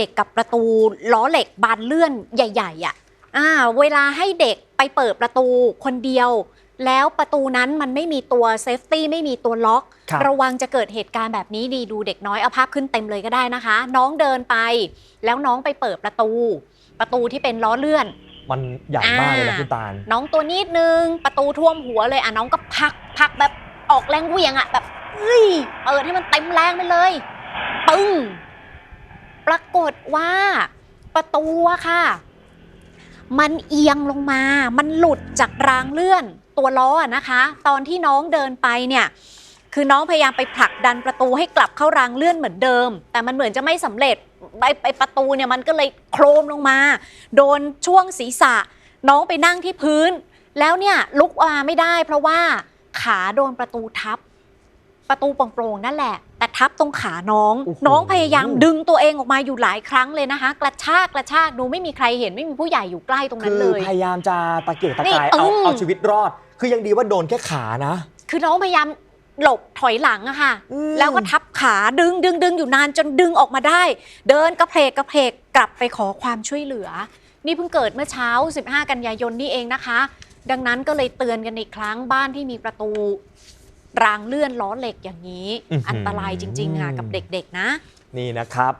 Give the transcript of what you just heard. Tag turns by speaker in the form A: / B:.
A: ด็กๆ กับประตูล้อเหล็กบานเลื่อนใหญ่ๆอะอ่าเวลาให้เด็กไปเปิดประตูคนเดียว แล้วประตูนั้นมันไม่มีตัวเซฟตี้ไม่มีตัวล็อก
B: ครับ
A: ระวังจะเกิดเหตุการณ์แบบนี้ดีดูเด็กน้อยเอาภาพขึ้นเต็มเลยก็ได้นะคะ น้องเดินไป แล้วน้องไปเปิดประตู ประตูที่เป็นล้อเลื่อน
B: มันใหญ่มากเลยนะ
A: อ่า
B: คุณตาล
A: น้องตัวนิดนึงประตูท่วมหัวเลยอะน้องก็พักพักแบบออกแรงเหวียงอะแบบเอ้ยเปิดให้มันเต็มแรงไปเลย ปึ้งปราก ฏว่าประตูอะค่ะ มันเอียงลงมา มันหลุดจากรางเลื่อนตัวล้อนะคะ ตอนที่น้องเดินไปเนี่ยคือน้องพยายามไปผลักดันประตูให้กลับเข้ารางเลื่อนเหมือนเดิม แต่มันเหมือนจะไม่สำเร็จไอ้ไอ้ประตูเนี่ยมันก็เลยโครมลงมา โดนช่วงศีรษะ น้องไปนั่งที่พื้น แล้วเนี่ยลุกมาไม่ได้ เพราะว่าขาโดนประตูทับ ประตูโปร่งๆนั่นแหละ ทับตรงขาน้อง
B: โอ้โห
A: น้องพยายามดึงตัวเองออกมาอยู่หลายครั้งเลยนะคะ กระชากกระชากดูไม่มีใครเห็นไม่มีผู้ใหญ่อยู่ใกล้ตรงนั้
B: คื
A: น
B: อ
A: เลย
B: พยายามจะตะเกียกตะ
A: นี่
B: กายเอา
A: อืม
B: เอาชีวิตรอด คือยังดีว่าโดนแค่ขานะ
A: คือน้องพยายามหลบถอยหลังอะค่ะ
B: อืม
A: แล้วก็ทับขาดึงดึงดึงอยู่นานจนดึงออกมาได้ เดินกระเพกกระเพกกลับไปขอความช่วยเหลือ นี่เพิ่งเกิดเมื่อเช้า 15 กันยายนนี่เองนะคะ ดังนั้นก็เลยเตือนกันอีกครั้งบ้านที่มีประตู รางเลื่อนล้อเหล็กอย่างนี้ อันตรายจริงๆค่ะกับเด็กๆนะ
B: นี่นะครับ